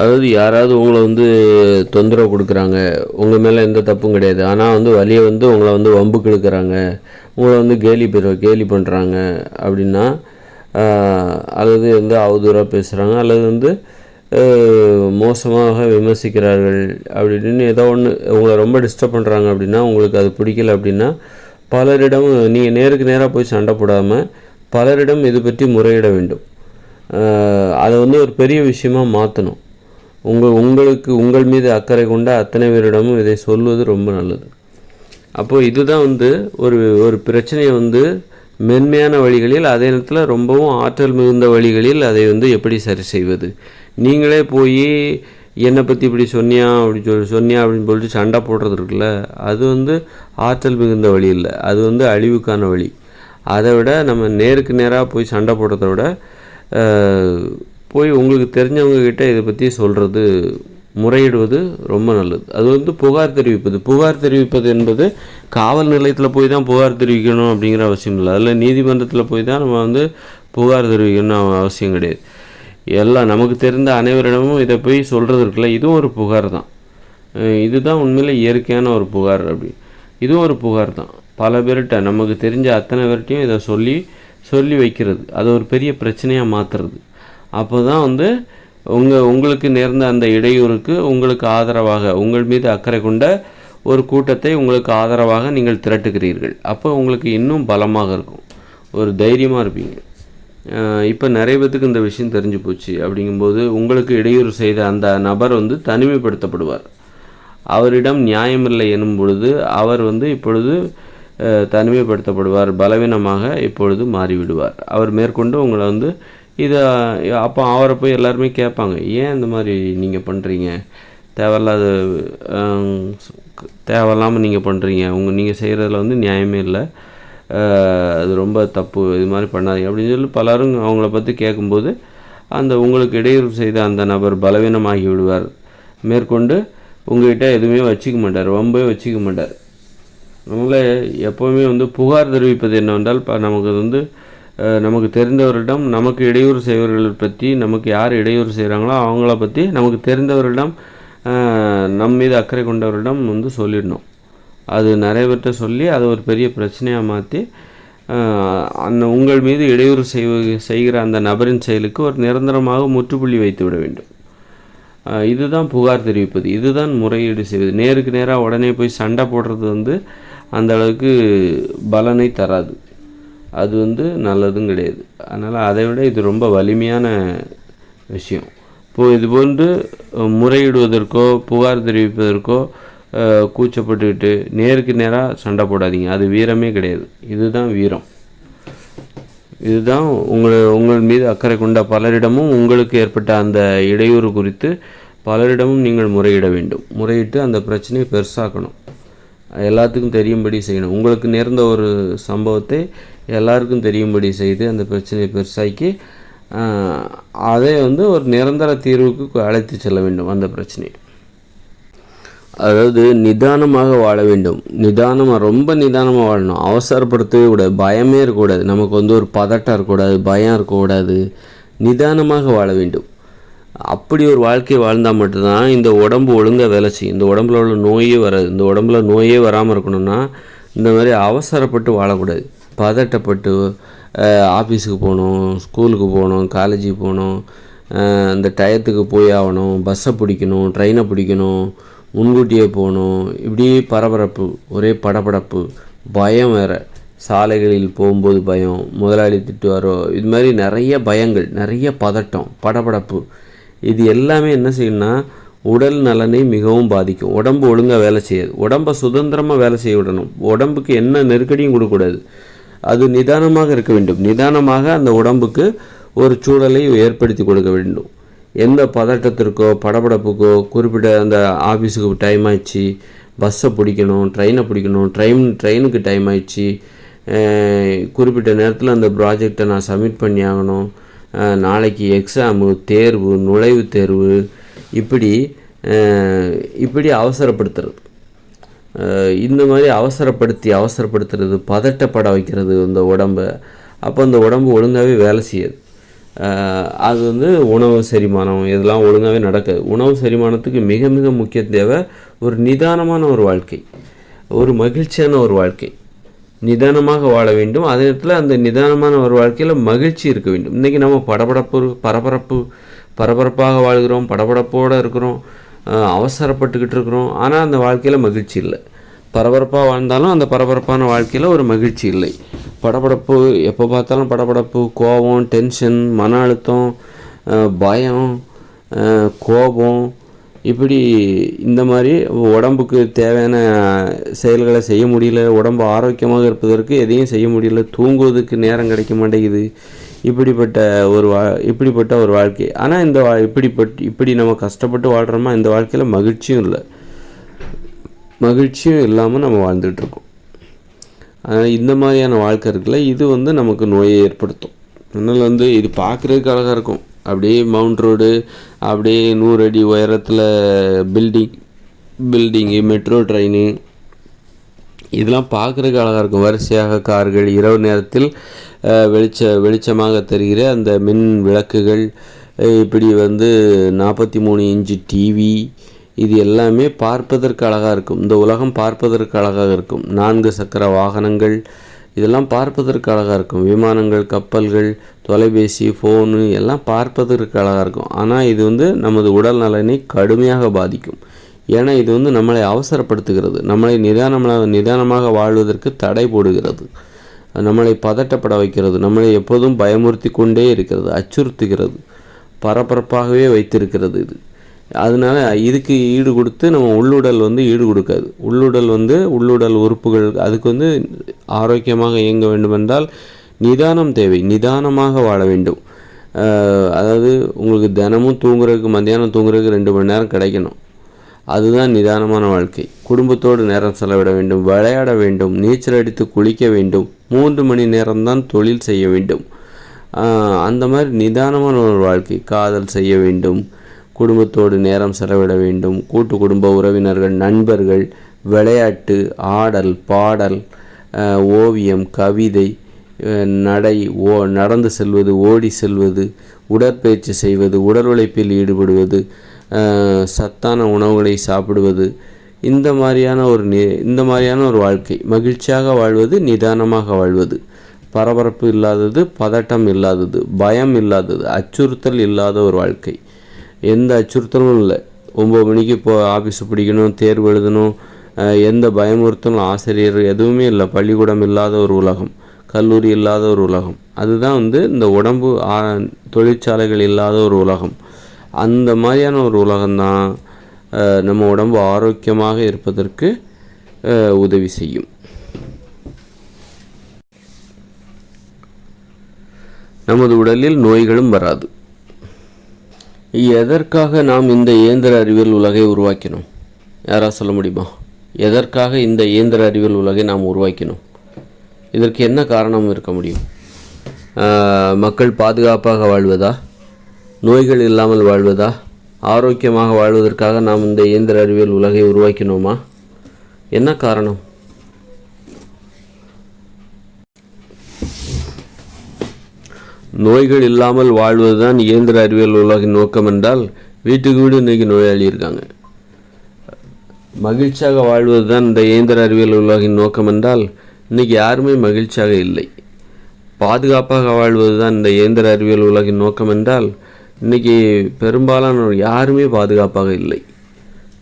அதாவது யாராவது உங்களை வந்து தொந்தரவு கொடுக்குறாங்க உங்கள் மேலே எந்த தப்பும் கிடையாது. ஆனால் வந்து வழியை வந்து உங்களை வந்து வம்புக்கு இழுக்கிறாங்க உங்களை வந்து கேலி பெற கேலி பண்ணுறாங்க அப்படின்னா அல்லது வந்து அவதூறாக பேசுகிறாங்க அல்லது வந்து மோசமாக விமர்சிக்கிறார்கள் அப்படின்னு ஏதோ ஒன்று உங்களை ரொம்ப டிஸ்டர்ப் பண்ணுறாங்க அப்படின்னா உங்களுக்கு அது பிடிக்கல அப்படின்னா பலரிடம் நீங்கள் நேருக்கு நேராக போய் சண்டை போடாமல் பலரிடம் இது பற்றி முறையிட வேண்டும். அதை வந்து ஒரு பெரிய விஷயமா மாற்றணும் உங்கள் உங்களுக்கு உங்கள் மீது அக்கறை கொண்ட அத்தனை பேரிடமும் இதை சொல்வது ரொம்ப நல்லது. அப்போது இதுதான் வந்து ஒரு ஒரு பிரச்சனையை வந்து மென்மையான வழிகளில் அதே நேரத்தில் ரொம்பவும் ஆற்றல் மிகுந்த வழிகளில் அதை வந்து எப்படி சரி செய்வது? நீங்களே போய் என்னை பற்றி இப்படி சொன்னியா அப்படின்னு சொல்லி சொன்னியா அப்படின்னு சொல்லிட்டு சண்டை போடுறது இருக்குல்ல அது வந்து ஆற்றல் மிகுந்த வழி இல்லை. அது வந்து அழிவுக்கான வழி. அதை விட நம்ம நேருக்கு நேராக போய் சண்டை போடுறத விட போய் உங்களுக்கு தெரிஞ்சவங்கக்கிட்ட இதை பற்றி சொல்கிறது முறையிடுவது ரொம்ப நல்லது. அது வந்து புகார் தெரிவிப்பது. புகார் தெரிவிப்பது என்பது காவல் நிலையத்தில் போய் தான் புகார் தெரிவிக்கணும் அப்படிங்கிற அவசியம் இல்லை. அதில் நீதிமன்றத்தில் போய் தான் நம்ம வந்து புகார் தெரிவிக்கணும் அவசியம் கிடையாது. எல்லாம் நமக்கு தெரிந்த அனைவரிடமும் இதை போய் சொல்கிறது இருக்குல்ல இதுவும் ஒரு புகார் தான். இதுதான் உண்மையில் இயற்கையான ஒரு புகார் அப்படி. இதுவும் ஒரு புகார் தான். பல பேர்கிட்ட நமக்கு தெரிஞ்ச அத்தனை பேர்கிட்டையும் இதை சொல்லி சொல்லி வைக்கிறது. அது ஒரு பெரிய பிரச்சனையாக மாற்றுறது அப்போ தான் வந்து உங்கள் உங்களுக்கு நேர்ந்த அந்த இடையூறுக்கு உங்களுக்கு ஆதரவாக உங்கள் மீது அக்கறை கொண்ட ஒரு கூட்டத்தை உங்களுக்கு ஆதரவாக நீங்கள் திரட்டுகிறீர்கள். அப்போ உங்களுக்கு இன்னும் பலமாக இருக்கும். ஒரு தைரியமாக இருப்பீங்க. இப்போ நிறைய பேத்துக்கு இந்த விஷயம் தெரிஞ்சு போச்சு. அப்படிங்கும்போது உங்களுக்கு இடையூறு செய்த அந்த நபர் வந்து தனிமைப்படுத்தப்படுவார். அவரிடம் நியாயமில்லை எனும் பொழுது அவர் வந்து இப்பொழுது தனிமைப்படுத்தப்படுவார் பலவீனமாக இப்பொழுது மாறிவிடுவார். அவர் மேற்கொண்டு உங்களை வந்து இதை அப்போ அவரை போய் எல்லாருமே கேட்பாங்க ஏன் இந்த மாதிரி நீங்கள் பண்ணுறீங்க தேவையில்லாத தேவையில்லாமல் நீங்கள் பண்ணுறீங்க உங்கள் நீங்கள் செய்கிறதுல வந்து நியாயமே இல்லை. அது ரொம்ப தப்பு. இது மாதிரி பண்ணாதீங்க. அப்படின்னு சொல்லி பலரும் அவங்கள பற்றி கேட்கும்போது அந்த உங்களுக்கு இடையூறு செய்த அந்த நபர் பலவீனமாகி விடுவார். மேற்கொண்டு உங்கள்கிட்ட எதுவுமே வச்சுக்க மாட்டார். ரொம்பவே வச்சுக்க மாட்டார். அதனால் எப்போவுமே வந்து புகார் தெரிவிப்பது என்னவென்றால் இப்போ நமக்கு வந்து நமக்கு தெரிந்தவரிடம் நமக்கு இடையூறு செய்வர்கள் பற்றி நமக்கு யார் இடையூறு செய்கிறாங்களோ அவங்கள பற்றி நமக்கு தெரிந்தவரிடம் நம் மீது அக்கறை கொண்டவரிடம் வந்து சொல்லிடணும். அது நிறைய பேர்கிட்ட சொல்லி அதை ஒரு பெரிய பிரச்சனையாக மாற்றி அந்த உங்கள் மீது இடையூறு செய்வ செய்கிற அந்த நபரின் செயலுக்கு ஒரு நிரந்தரமாக முற்றுப்புள்ளி வைத்து விட வேண்டும். இதுதான் புகார் தெரிவிப்பது. இதுதான் முறையீடு செய்வது. நேருக்கு நேராக உடனே போய் சண்டை போடுறது வந்து அந்த அளவுக்கு பலனை தராது. அது வந்து நல்லதும் கிடையாது. அதனால் அதை விட இது ரொம்ப வலிமையான விஷயம். இப்போது இது போன்று முறையிடுவதற்கோ புகார் தெரிவிப்பதற்கோ கூச்சப்பட்டுக்கிட்டு நேருக்கு நேராக சண்டை போடாதீங்க. அது வீரமே கிடையாது. இதுதான் வீரம். இதுதான் உங்கள் உங்கள் மீது அக்கறை கொண்ட பலரிடமும் உங்களுக்கு ஏற்பட்ட அந்த இடையூறு குறித்து பலரிடமும் நீங்கள் முறையிட வேண்டும். முறையிட்டு அந்த பிரச்சனையை பெருசாக்கணும். எல்லாத்துக்கும் தெரியும்படி செய்யணும். உங்களுக்கு நேர்ந்த ஒரு சம்பவத்தை எல்லாருக்கும் தெரியும்படி செய்து அந்த பிரச்சனையை பெருசாக்கி அதை வந்து ஒரு நிரந்தர தீர்வுக்கு அழைத்து செல்ல வேண்டும் அந்த பிரச்சனையை. அதாவது நிதானமாக வாழ வேண்டும். நிதானமாக ரொம்ப நிதானமாக வாழணும். அவசரப்படுத்தவே கூடாது. பயமே இருக்கக்கூடாது. நமக்கு வந்து ஒரு பதட்டம் இருக்கக்கூடாது பயம் இருக்கக்கூடாது. நிதானமாக வாழ வேண்டும். அப்படி ஒரு வாழ்க்கை வாழ்ந்தால் மட்டும்தான் இந்த உடம்பு ஒழுங்காக வேலை செய்யும். இந்த உடம்புல உள்ள நோயே வராது. இந்த உடம்புல நோயே வராமல் இருக்கணும்னா இந்த மாதிரி அவசரப்பட்டு வாழக்கூடாது. பதட்டப்பட்டு ஆஃபீஸுக்கு போகணும் ஸ்கூலுக்கு போகணும் காலேஜுக்கு போகணும் அந்த இந்த டயத்துக்கு போய் ஆகணும் பஸ்ஸை பிடிக்கணும் ட்ரெயினை பிடிக்கணும் முன்கூட்டியே போகணும். இப்படி பரபரப்பு ஒரே படபடப்பு பயம் வேறு. சாலைகளில் போகும்போது பயம் முதலாளி திட்டுவாரோ இது மாதிரி நிறைய பயங்கள் நிறைய பதட்டம் படபடப்பு. இது எல்லாமே என்ன செய்யணும்னா உடல் நலனை மிகவும் பாதிக்கும். உடம்பு ஒழுங்காக வேலை செய்யாது. உடம்பை சுதந்திரமாக வேலை செய்ய விடணும். உடம்புக்கு என்ன நெருக்கடியும் கொடுக்கக்கூடாது. அது நிதானமாக இருக்க வேண்டும். நிதானமாக அந்த உடம்புக்கு ஒரு சூழலை ஏற்படுத்தி கொடுக்க வேண்டும். எந்த பதட்டத்திற்கோ படபடப்புக்கோ குறிப்பிட்ட அந்த ஆஃபீஸுக்கு டைம் ஆயிடுச்சு பஸ்ஸை பிடிக்கணும் ட்ரெயினை பிடிக்கணும் ட்ரெயின் ட்ரெயினுக்கு டைம் ஆயிடுச்சு குறிப்பிட்ட நேரத்தில் அந்த ப்ராஜெக்டை நான் சப்மிட் பண்ணி ஆகணும். நாளைக்கு எக்ஸாமு தேர்வு நுழைவுத் தேர்வு இப்படி இப்படி அவசரப்படுத்துறது. இந்த மாதிரி அவசரப்படுத்தி அவசரப்படுத்துறது பதட்டப்பட வைக்கிறது இந்த உடம்பை. அப்போ அந்த உடம்பு ஒழுங்காகவே வேலை செய்யாது. அது வந்து உணவு செரிமானம் இதெல்லாம் ஒழுங்காகவே நடக்காது. உணவு செரிமானத்துக்கு மிக மிக முக்கிய தேவை ஒரு நிதானமான ஒரு வாழ்க்கை. ஒரு மகிழ்ச்சியான ஒரு வாழ்க்கை. நிதானமாக வாழ வேண்டும். அதே நேரத்தில் அந்த நிதானமான ஒரு வாழ்க்கையில் மகிழ்ச்சி இருக்க வேண்டும். இன்றைக்கி நம்ம படபடப்பு பரபரப்பு பரபரப்பாக வாழ்கிறோம் படபடப்போடு இருக்கிறோம் அவசரப்பட்டுக்கிட்டு இருக்கிறோம். ஆனால் அந்த வாழ்க்கையில் மகிழ்ச்சி இல்லை. பரபரப்பாக வாழ்ந்தாலும் அந்த பரபரப்பான வாழ்க்கையில் ஒரு மகிழ்ச்சி இல்லை. படபடப்பு எப்போ பார்த்தாலும் படபடப்பு கோபம் டென்ஷன் மன அழுத்தம் பயம் கோபம் இப்படி இந்த மாதிரி உடம்புக்கு தேவையான செயல்களை செய்ய முடியல உடம்பு ஆரோக்கியமாக இருப்பதற்கு எதையும் செய்ய முடியல தூங்குவதற்கு நேரம் கிடைக்க மாட்டேங்குது. இப்படிப்பட்ட ஒரு வா இப்படிப்பட்ட ஒரு வாழ்க்கை. ஆனால் இந்த வா இப்படிப்பட்டு இப்படி நம்ம கஷ்டப்பட்டு வாழ்கிறோமா இந்த வாழ்க்கையில் மகிழ்ச்சியும் இல்லை. மகிழ்ச்சியும் இல்லாமல் நம்ம வாழ்ந்துகிட்ருக்கோம் அதனால் இந்த மாதிரியான வாழ்க்கை இருக்குல்ல இது வந்து நமக்கு நோயை ஏற்படுத்தும். அதனால் வந்து இது பார்க்குறதுக்கு அழகாக இருக்கும். அப்படியே மவுண்ட் ரோடு அப்படியே நூறு அடி உயரத்தில் பில்டிங் பில்டிங்கு மெட்ரோ ட்ரெயினு இதெல்லாம் பார்க்குறதுக்கு அழகாக இருக்கும். வரிசையாக கார்கள் இரவு நேரத்தில் வெளிச்ச வெளிச்சமாக தெரிகிற அந்த மின் விளக்குகள் இப்படி வந்து நாற்பத்தி மூணு இன்ச்சு டிவி இது எல்லாமே பார்ப்பதற்கு அழகாக இருக்கும். இந்த உலகம் பார்ப்பதற்கு அழகாக இருக்கும். நான்கு சக்கர வாகனங்கள் இதெல்லாம் பார்ப்பதற்கு அழகாக இருக்கும். விமானங்கள் கப்பல்கள் தொலைபேசி ஃபோனு எல்லாம் பார்ப்பதற்கு அழகாக இருக்கும். ஆனால் இது வந்து நமது உடல் நலனை கடுமையாக பாதிக்கும். ஏன்னா இது வந்து நம்மளை அவசரப்படுத்துகிறது. நம்மளை நிதானமாக நிதானமாக வாழ்வதற்கு தடை போடுகிறது. நம்மளை பதட்டப்பட வைக்கிறது. நம்மளை எப்போதும் பயமுறுத்தி கொண்டே இருக்கிறது அச்சுறுத்துகிறது பரபரப்பாகவே வைத்திருக்கிறது இது. அதனால இதுக்கு ஈடு கொடுத்து நம்ம உள்ளுடல் வந்து ஈடு கொடுக்காது. உள்ளுடல் வந்து உள்ளுடல் உறுப்புகள் அதுக்கு வந்து ஆரோக்கியமாக இயங்க வேண்டுமென்றால் நிதானம் தேவை. நிதானமாக வாழ வேண்டும். அதாவது உங்களுக்கு தினமும் தூங்குறதுக்கு மத்தியானம் தூங்குறதுக்கு ரெண்டு மணி நேரம் கிடைக்கணும். அதுதான் நிதானமான வாழ்க்கை. குடும்பத்தோடு நேரம் செலவிட வேண்டும். விளையாட வேண்டும். நீச்சல் அடித்து குளிக்க வேண்டும். மூன்று மணி நேரம்தான் தொழில் செய்ய வேண்டும். அந்த மாதிரி நிதானமான ஒரு வாழ்க்கை. காதல் செய்ய வேண்டும். குடும்பத்தோடு நேரம் செலவிட வேண்டும். கூட்டு குடும்ப உறவினர்கள் நண்பர்கள் விளையாட்டு ஆடல் பாடல் ஓவியம் கவிதை நடை ஓ நடந்து செல்வது ஓடி செல்வது உடற்பயிற்சி செய்வது உடல் உழைப்பில் ஈடுபடுவது சத்தான உணவுகளை சாப்பிடுவது இந்த மாதிரியான ஒரு நி இந்த மாதிரியான ஒரு வாழ்க்கை. மகிழ்ச்சியாக வாழ்வது நிதானமாக வாழ்வது. பரபரப்பு இல்லாதது பதட்டம் இல்லாதது பயம் இல்லாதது அச்சுறுத்தல் இல்லாத ஒரு வாழ்க்கை. எந்த அச்சுறுத்தலும் இல்லை. ஒம்பது மணிக்கு இப்போ ஆஃபீஸ் பிடிக்கணும் தேர்வு எழுதணும் எந்த பயமுறுத்தலும் ஆசிரியர் எதுவுமே இல்லை. பள்ளிக்கூடம் இல்லாத ஒரு உலகம் கல்லூரி இல்லாத ஒரு உலகம். அதுதான் வந்து இந்த உடம்பு ஆ- தொழிற்சாலைகள் இல்லாத ஒரு உலகம். அந்த மாதிரியான ஒரு உலகம்தான் நம்ம உடம்பு ஆரோக்கியமாக இருப்பதற்கு உதவி செய்யும். நமது உடலில் நோய்களும் வராது. எதற்காக நாம் இந்த இயந்திர அறிவியல் உலகை உருவாக்கினோம்? யாராக சொல்ல முடியுமா? எதற்காக இந்த இயந்திர அறிவியல் உலகை நாம் உருவாக்கினோம்? இதற்கு என்ன காரணம் இருக்க முடியும்? மக்கள் பாதுகாப்பாக வாழ்வதா? நோய்கள் இல்லாமல் வாழ்வதா? ஆரோக்கியமாக வாழ்வதற்காக நாம் இந்த இயந்திர அறிவியல் உலகை உருவாக்கினோமா? என்ன காரணம்? நோய்கள் இல்லாமல் வாழ்வதுதான் இயந்திர அறிவியல் உலகின் நோக்கம் என்றால் வீட்டுக்கு வீடு இன்னைக்கு நோயாளி இருக்காங்க. மகிழ்ச்சியாக வாழ்வது தான் இந்த இயந்திர அறிவியல் உலகின் நோக்கம் என்றால் இன்னைக்கு யாருமே மகிழ்ச்சியாக இல்லை. பாதுகாப்பாக வாழ்வது தான் இந்த இயந்திர அறிவியல் உலகின் நோக்கம் என்றால் இன்னைக்கு பெரும்பாலானோர் யாருமே பாதுகாப்பாக இல்லை.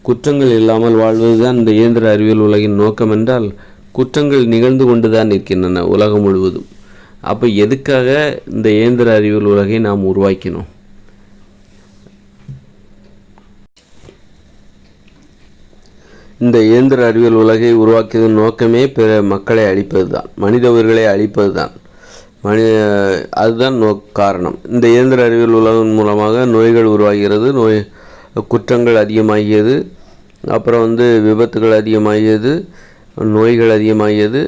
குற்றங்கள் இல்லாமல் வாழ்வது தான் இந்த இயந்திர அறிவியல் உலகின் நோக்கம் என்றால் குற்றங்கள் நிகழ்ந்து கொண்டு தான் இருக்கின்றன உலகம் முழுவதும். அப்போ எதுக்காக இந்த இயந்திர அறிவியல் உலகை நாம் உருவாக்கினோம்? இந்த இயந்திர அறிவியல் உலகை உருவாக்கியதன் நோக்கமே பிற மக்களை அழிப்பது தான் மனித உயிர்களை அழிப்பது தான் மனித அதுதான் நோ காரணம். இந்த இயந்திர அறிவியல் உலகம் மூலமாக நோய்கள் உருவாகிறது நோய் குற்றங்கள் அதிகமாகியது அப்புறம் வந்து விபத்துகள் அதிகமாகியது நோய்கள் அதிகமாகியது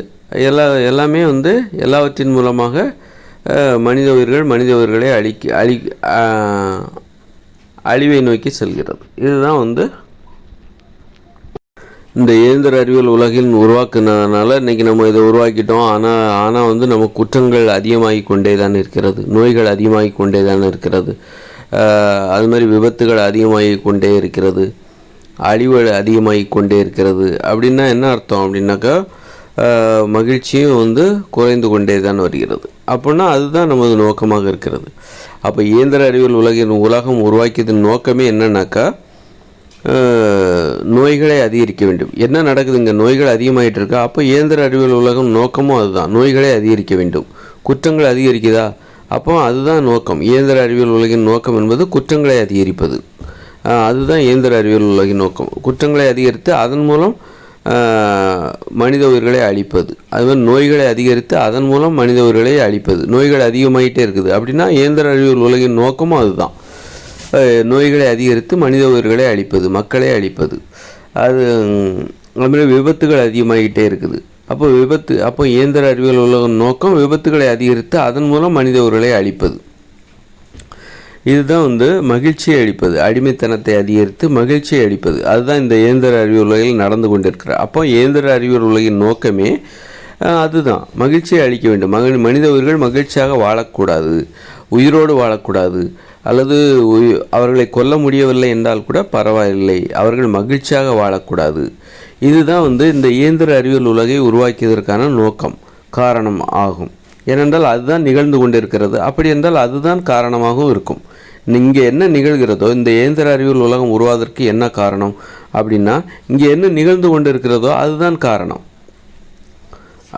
எல்லா எல்லாமே வந்து எல்லாவற்றின் மூலமாக மனித உயிர்கள் மனித உயிர்களை அழிக்க அழி அழிவை நோக்கி செல்கிறது. இதுதான் வந்து இந்த இயந்திர அறிவியல் உலகில் உருவாக்குனதுனால இன்றைக்கி நம்ம இதை உருவாக்கிட்டோம். ஆனால் ஆனால் வந்து நம்ம குற்றங்கள் அதிகமாகி கொண்டே தான் இருக்கிறது. நோய்கள் அதிகமாகி கொண்டே தான் இருக்கிறது. அது மாதிரி விபத்துகள் அதிகமாகி கொண்டே இருக்கிறது. அழிவு அதிகமாகி கொண்டே இருக்கிறது. அப்படின்னா என்ன அர்த்தம் அப்படின்னாக்கா மகிழ்ச்சியும் வந்து குறைந்து கொண்டே தான் வருகிறது. அப்படின்னா அதுதான் நமது நோக்கமாக இருக்கிறது. அப்போ இயந்திர அறிவியல் உலகின் உலகம் உருவாக்கியதன் நோக்கமே என்னன்னாக்கா நோய்களை அதிகரிக்க வேண்டும். என்ன நடக்குதுங்க? நோய்கள் அதிகமாகிட்டு இருக்கா? அப்போ இயந்திர அறிவியல் உலகம் நோக்கமும் அதுதான். நோய்களை அதிகரிக்க வேண்டும். குற்றங்கள் அதிகரிக்குதா? அப்போ அதுதான் நோக்கம். இயந்திர அறிவியல் உலகின் நோக்கம் என்பது குற்றங்களை அதிகரிப்பது. அதுதான் இயந்திர அறிவியல் உலகின் நோக்கம். குற்றங்களை அதிகரித்து அதன் மூலம் மனித உயிர்களை அழிப்பது. அதுமாதிரி நோய்களை அதிகரித்து அதன் மூலம் மனித உயிர்களை அழிப்பது. நோய்கள் அதிகமாகிட்டே இருக்குது. அப்படின்னா இயந்திர அறிவியல் உலகின் நோக்கமும் அதுதான். நோய்களை அதிகரித்து மனித உயிர்களை அழிப்பது மக்களை அழிப்பது. அது அதுமாதிரி விபத்துகள் அதிகமாகிட்டே இருக்குது. அப்போ விபத்து அப்போ இயந்திர அறிவியல் உலகம் நோக்கம் விபத்துகளை அதிகரித்து அதன் மூலம் மனித உயிர்களை அழிப்பது. இதுதான் வந்து மகிழ்ச்சியை அளிப்பது. அடிமைத்தனத்தை அதிகரித்து மகிழ்ச்சியை அளிப்பது. அதுதான் இந்த இயந்திர அறிவியல் உலகில் நடந்து கொண்டிருக்கிற. அப்போ இயந்திர அறிவியல் உலகின் நோக்கமே அதுதான். மகிழ்ச்சியை அளிக்க வேண்டும். மகி மனித உயிர்கள் மகிழ்ச்சியாக வாழக்கூடாது. உயிரோடு வாழக்கூடாது. அல்லது உயி- அவர்களை கொல்ல முடியவில்லை என்றால் கூட பரவாயில்லை. அவர்கள் மகிழ்ச்சியாக வாழக்கூடாது. இதுதான் வந்து இந்த இயந்திர அறிவியல் உலகை உருவாக்கியதற்கான நோக்கம் காரணம் ஆகும். ஏனென்றால் அதுதான் நிகழ்ந்து கொண்டிருக்கிறது. அப்படி என்றால் அதுதான் காரணமாகவும் இருக்கும். இங்கே என்ன நிகழ்கிறதோ இந்த இயந்திர அறிவியல் உலகம் உருவாவதற்கு என்ன காரணம் அப்படின்னா இங்கே என்ன நிகழ்ந்து கொண்டு இருக்கிறதோ அதுதான் காரணம்.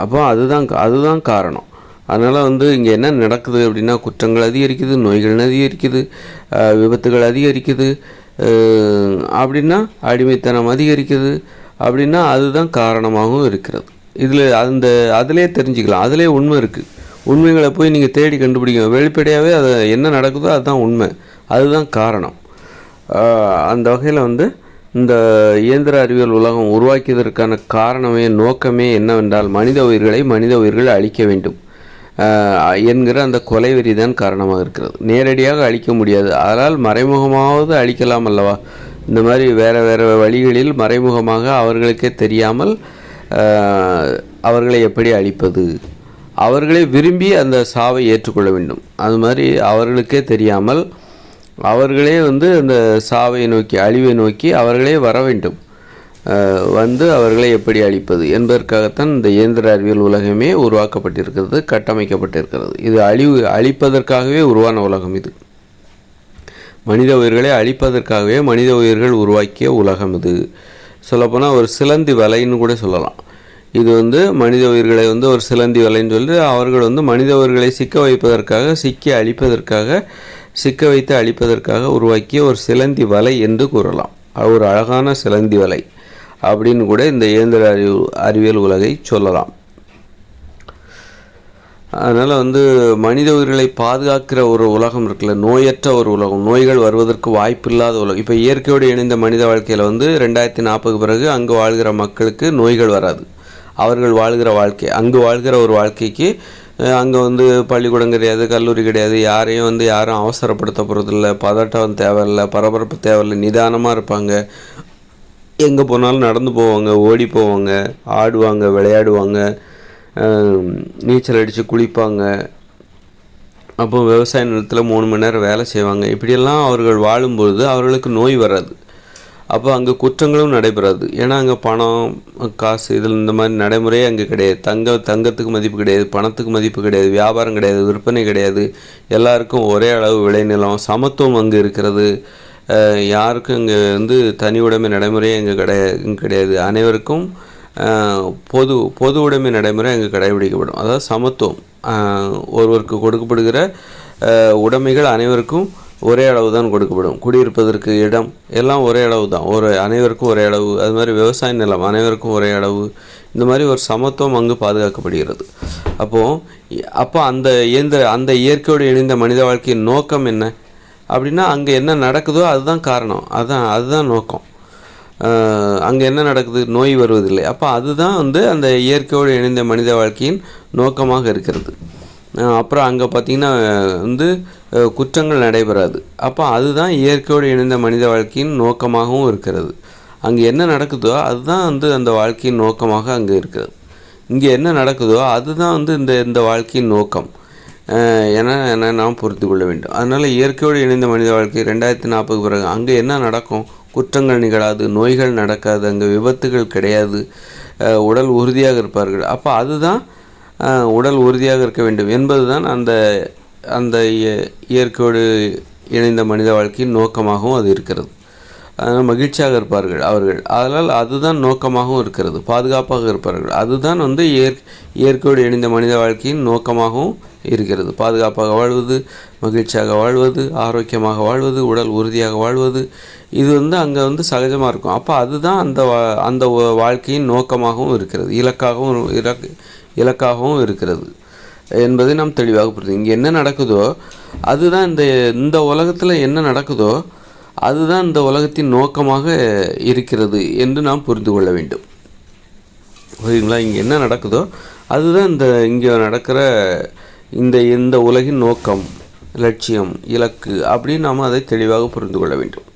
அப்போ அதுதான் அதுதான் காரணம். அதனால் வந்து இங்கே என்ன நடக்குது அப்படின்னா குற்றங்கள் அதிகரிக்குது நோய்கள் அதிகரிக்குது விபத்துகள் அதிகரிக்குது அப்படின்னா அடிமைத்தனம் அதிகரிக்குது அப்படின்னா அதுதான் காரணமாகவும் இருக்கிறது. இதில் அந்த அதிலே தெரிஞ்சுக்கலாம். அதிலே உண்மை இருக்குது உண்மைகளை போய் நீங்கள் தேடி கண்டுபிடிக்கணும். வெளிப்படையாகவே அது என்ன நடக்குதோ அதுதான் உண்மை. அதுதான் காரணம். அந்த வகையில் வந்து இந்த இயந்திர அறிவியல் உலகம் உருவாக்கியதற்கான காரணமே நோக்கமே என்னவென்றால் மனித உயிர்களை மனித உயிர்கள் அழிக்க வேண்டும். என்கிற அந்த கொலைவெறி தான் காரணமாக இருக்கிறது. நேரடியாக அழிக்க முடியாது. அதனால் மறைமுகமாவது அழிக்கலாம் அல்லவா? இந்த மாதிரி வேறு வேறு வழிகளில் மறைமுகமாக அவர்களுக்கே தெரியாமல் அவர்களை எப்படி அழிப்பது? அவர்களே விரும்பி அந்த சாவை ஏற்றுக்கொள்ள வேண்டும். அது மாதிரி அவர்களுக்கே தெரியாமல் அவர்களே வந்து அந்த சாவை நோக்கி அழிவை நோக்கி அவர்களே வர வேண்டும். வந்து அவர்களை எப்படி அழிப்பது என்பதற்காகத்தான் இந்த இயந்திர அறிவியல் உலகமே உருவாக்கப்பட்டிருக்கிறது கட்டமைக்கப்பட்டிருக்கிறது. இது அழிவு அழிப்பதற்காகவே உருவான உலகம் இது. மனித உயிர்களை அழிப்பதற்காகவே மனித உயிர்கள் உருவாக்கிய உலகம் இது. சொல்லப்போனால் ஒரு சிலந்தி வலைன்னு கூட சொல்லலாம். இது வந்து மனித உயிர்களை வந்து ஒரு சிலந்தி வலைன்னு சொல்லி அவர்கள் வந்து மனித உயிர்களை சிக்க வைப்பதற்காக சிக்கி அழிப்பதற்காக சிக்க வைத்து அழிப்பதற்காக உருவாக்கிய ஒரு சிலந்தி வலை என்று கூறலாம். ஒரு அழகான சிலந்தி வலை அப்படின்னு கூட இந்த இயந்திர அறிவு அறிவியல் உலகை சொல்லலாம். அதனால் வந்து மனித உயிர்களை பாதுகாக்கிற ஒரு உலகம் இருக்குல்ல நோயற்ற ஒரு உலகம் நோய்கள் வருவதற்கு வாய்ப்பில்லாத உலகம். இப்போ இயற்கையோடு இணைந்த மனித வாழ்க்கையில் வந்து ரெண்டாயிரத்தி நாற்பது பிறகு அங்கு வாழ்கிற மக்களுக்கு நோய்கள் வராது. அவர்கள் வாழ்கிற வாழ்க்கை. அங்கு வாழ்கிற ஒரு வாழ்க்கைக்கு அங்கே வந்து பள்ளிக்கூடம் கிடையாது கல்லூரி கிடையாது யாரையும் வந்து யாரும் அவசரப்படுத்த போகிறதில்ல பதட்டம் தேவையில்லை பரபரப்பு தேவையில்லை நிதானமாக இருப்பாங்க. எங்கே போனாலும் நடந்து போவாங்க ஓடி போவாங்க ஆடுவாங்க விளையாடுவாங்க நீச்சல் அடித்து குளிப்பாங்க. அப்போ விவசாய நிலத்தில் மூணு மணி நேரம் வேலை செய்வாங்க. இப்படியெல்லாம் அவர்கள் வாழும்பொழுது அவர்களுக்கு நோய் வராது. அப்போ அங்கே குற்றங்களும் நடைபெறாது. ஏன்னா அங்கே பணம் காசு இதில் இந்த மாதிரி நடைமுறையே அங்கே கிடையாது. தங்க தங்கத்துக்கு மதிப்பு கிடையாது பணத்துக்கு மதிப்பு கிடையாது வியாபாரம் கிடையாது விற்பனை கிடையாது. எல்லாருக்கும் ஒரே அளவு விளைநிலம் சமத்துவம் அங்கே இருக்கிறது. யாருக்கும் இங்கே வந்து தனி உடைமை நடைமுறையே இங்கே கிடையாது கிடையாது. அனைவருக்கும் பொது பொது உடைமை நடைமுறை அங்கே கடைபிடிக்கப்படும். அதாவது சமத்துவம். ஒருவருக்கு கொடுக்கப்படுகிற உடைமைகள் அனைவருக்கும் ஒரே அளவு தான் கொடுக்கப்படும். குடியிருப்பதற்கு இடம் எல்லாம் ஒரே அளவு தான். ஒரு அனைவருக்கும் ஒரே அளவு. அது மாதிரி விவசாய நிலம் அனைவருக்கும் ஒரே அளவு. இந்த மாதிரி ஒரு சமத்துவம் அங்கு பாதுகாக்கப்படுகிறது. அப்போது அப்போ அந்த இயந்திர அந்த இயற்கையோடு இணைந்த மனித வாழ்க்கையின் நோக்கம் என்ன? அப்படின்னா அங்கே என்ன நடக்குதோ அதுதான் காரணம். அதுதான் அதுதான் நோக்கம். அங்கே என்ன நடக்குது? நோய் வருவதில்லை. அப்போ அதுதான் வந்து அந்த இயற்கையோடு இணைந்த மனித வாழ்க்கையின் நோக்கமாக இருக்கிறது. அப்புறம் அங்கே பார்த்திங்கன்னா வந்து குற்றங்கள் நடைபெறாது. அப்போ அதுதான் இயற்கையோடு இணைந்த மனித வாழ்க்கையின் நோக்கமாகவும் இருக்கிறது. அங்கே என்ன நடக்குதோ அதுதான் வந்து அந்த வாழ்க்கையின் நோக்கமாக அங்கே இருக்கிறது. இங்கே என்ன நடக்குதோ அதுதான் வந்து இந்த இந்த வாழ்க்கையின் நோக்கம். அஹ் என என நாம் புரிந்து கொள்ள வேண்டும். அதனால் இயற்கையோடு இணைந்த மனித வாழ்க்கை ரெண்டாயிரத்தி நாற்பது பிறகு அங்கே என்ன நடக்கும்? குற்றங்கள் நிகழாது நோய்கள் நடக்காது அங்கே விபத்துகள் கிடையாது. உடல் உறுதியாக இருப்பார்கள். அப்போ அதுதான் உடல் உறுதியாக இருக்க வேண்டும் என்பதுதான் அந்த அந்த இய- இயற்கையோடு இணைந்த மனித வாழ்க்கையின் நோக்கமாகவும் அது இருக்கிறது. அதனால் மகிழ்ச்சியாக இருப்பார்கள் அவர்கள். அதனால் அதுதான் நோக்கமாகவும் இருக்கிறது. பாதுகாப்பாக இருப்பார்கள். அதுதான் வந்து இயற் இயற்கையோடு இணைந்த மனித வாழ்க்கையின் நோக்கமாகவும் இருக்கிறது. பாதுகாப்பாக வாழ்வது மகிழ்ச்சியாக வாழ்வது ஆரோக்கியமாக வாழ்வது உடல் உறுதியாக வாழ்வது இது வந்து அங்கே வந்து சகஜமாக இருக்கும். அப்போ அதுதான் அந்த வா- அந்த வாழ்க்கையின் நோக்கமாகவும் இருக்கிறது. இலக்காகவும் இலக்கு இலக்காகவும் இருக்கிறது. என்பதை நாம் தெளிவாக புரிந்து இங்கே என்ன நடக்குதோ அதுதான் இந்த இந்த உலகத்தில் என்ன நடக்குதோ அதுதான் இந்த உலகத்தின் நோக்கமாக இருக்கிறது என்று நாம் புரிந்து கொள்ள வேண்டும். புரியுங்களா இங்கே என்ன நடக்குதோ அதுதான் இந்த இங்கே நடக்கிற இந்த இந்த உலகின் நோக்கம் லட்சியம் இலக்கு அப்படின்னு நாம் அதை தெளிவாக புரிந்து கொள்ள வேண்டும்.